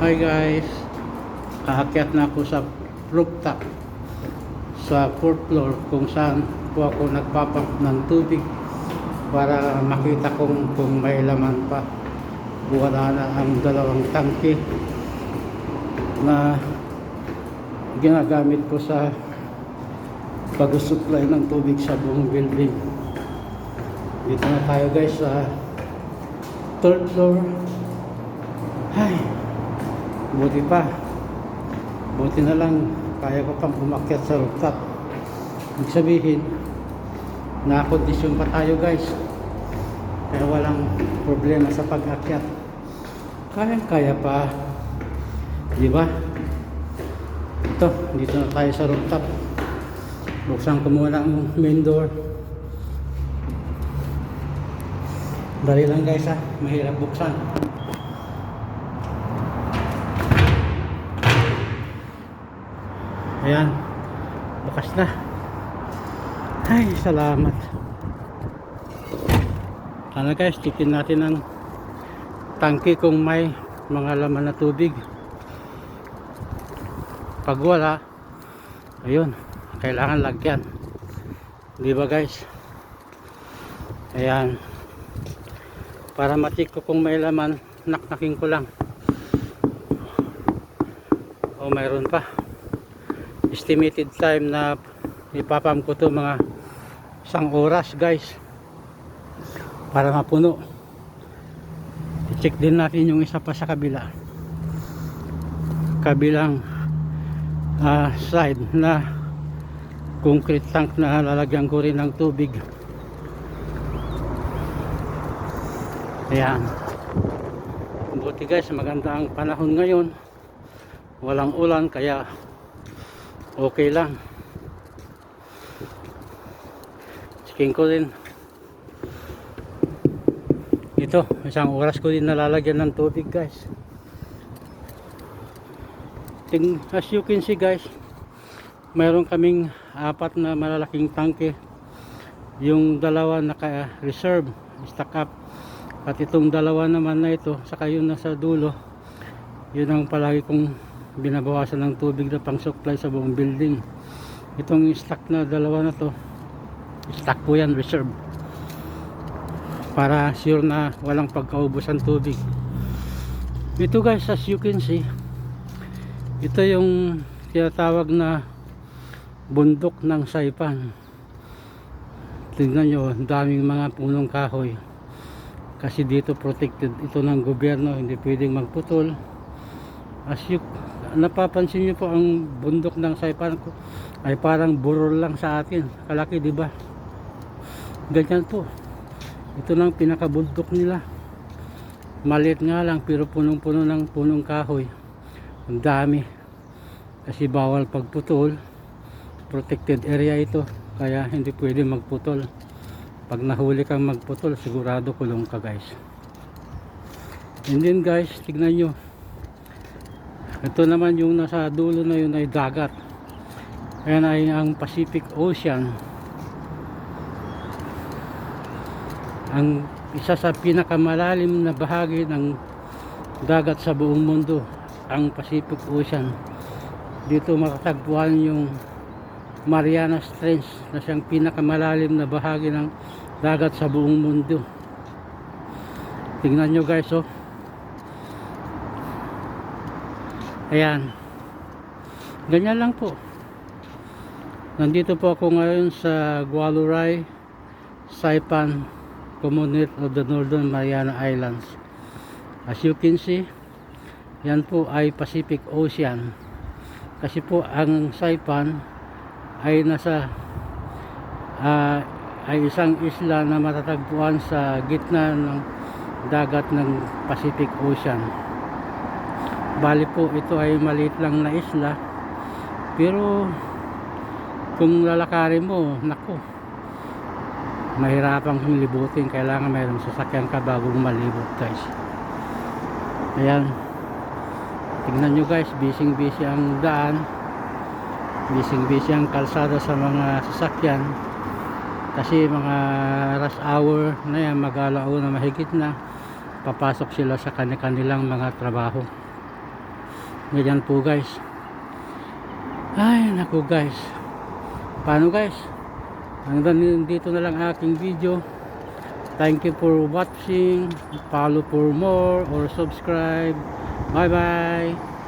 Hi guys, aakyat na ako sa rooftop sa fourth floor kung saan po ako nagpapump ng tubig para makita kung, kung may laman pa. Wala na ang dalawang tangke na ginagamit ko sa pag-supply ng tubig sa buong building. Dito na tayo guys sa third floor. Ay, buti pa. Buti na lang kaya ko pang umakyat sa rooftop. Ibig sabihin, nakakondisyon pa tayo guys. Kaya walang problema sa pag-akyat. Kaya-kaya pa. Di ba? Ito, dito na tayo sa rooftop. Buksan ko muna ang main door. Dali lang guys ha, mahirap buksan. Ayan, bukas na. Ay, salamat. Sana guys, titin natin ang tangke kung may mga laman na tubig. Pag wala, ayun, kailangan lagyan. Di ba guys? Ayan. Para matik ko kung may laman, naknaking ko lang. O mayroon pa. Estimated time na ipapam ko to mga isang oras guys. Para mapuno. I-check din natin yung isa pa sa kabila. Kabilang ah, side na concrete tank na lalagyan ko rin ng tubig. Ayan. Buti guys, maganda ang panahon ngayon. Walang ulan kaya okay lang. Checking ko din. Ito, isang oras ko din nalalagyan ng tubig guys. As you can see guys, mayroon kaming apat na malalaking tangke. Yung dalawa naka-reserve, stock up. At itong dalawa naman na ito, saka yun nasa dulo, yun ang palagi kong binabawasan ng tubig na pang supply sa buong building. Itong stock na dalawa na to, stock po yan, reserve. Para sure na walang pagkaubos ang tubig. Ito guys, as you can see, ito yung tinatawag na bundok ng Saipan. Tingnan nyo, daming mga punong kahoy kasi dito protected ito ng gobyerno hindi pwedeng magputol as you napapansin niyo po ang bundok ng Saipan ko ay parang burol lang sa atin. Kalaki di ba? Ganyan po. Ito lang pinakabundok nila. Maliit nga lang pero punong puno ng punong kahoy. Ang dami. Kasi bawal pagputol. Protected area ito. Kaya hindi pwede magputol. Pag nahuli kang magputol sigurado kulong ka guys. And then guys tignan nyo ito naman yung nasa dulo na yun ay dagat. Ayan ay ang Pacific Ocean. Ang isa sa pinakamalalim na bahagi ng dagat sa buong mundo ang Pacific Ocean. Dito makatagpuan yung Mariana Trench na siyang pinakamalalim na bahagi ng dagat sa buong mundo. Tingnan nyo guys oh ayan. Ganyan lang po. Nandito po ako ngayon sa Gualuray Saipan Community of the Northern Mariana Islands. As you can see yan po ay Pacific Ocean. Kasi po ang Saipan ay nasa ah, ay isang isla na matatagpuan sa gitna ng dagat ng Pacific Ocean bali po ito ay maliit lang na isla. Pero kung lalakarin mo nako mahirapan kang libutin. Kailangan mayroong sasakyan ka bagong malibot guys. Ayan. Tingnan nyo guys. Busy busy ang daan. Busy busy ang kalsada sa mga sasakyan. Kasi mga rush hour na yan mag-alao na mahigit na papasok sila sa kanilang mga trabaho ganyan po guys. Ay naku guys. Paano guys? Hanggang dito na lang aking video. Thank you for watching. Follow for more or subscribe. Bye bye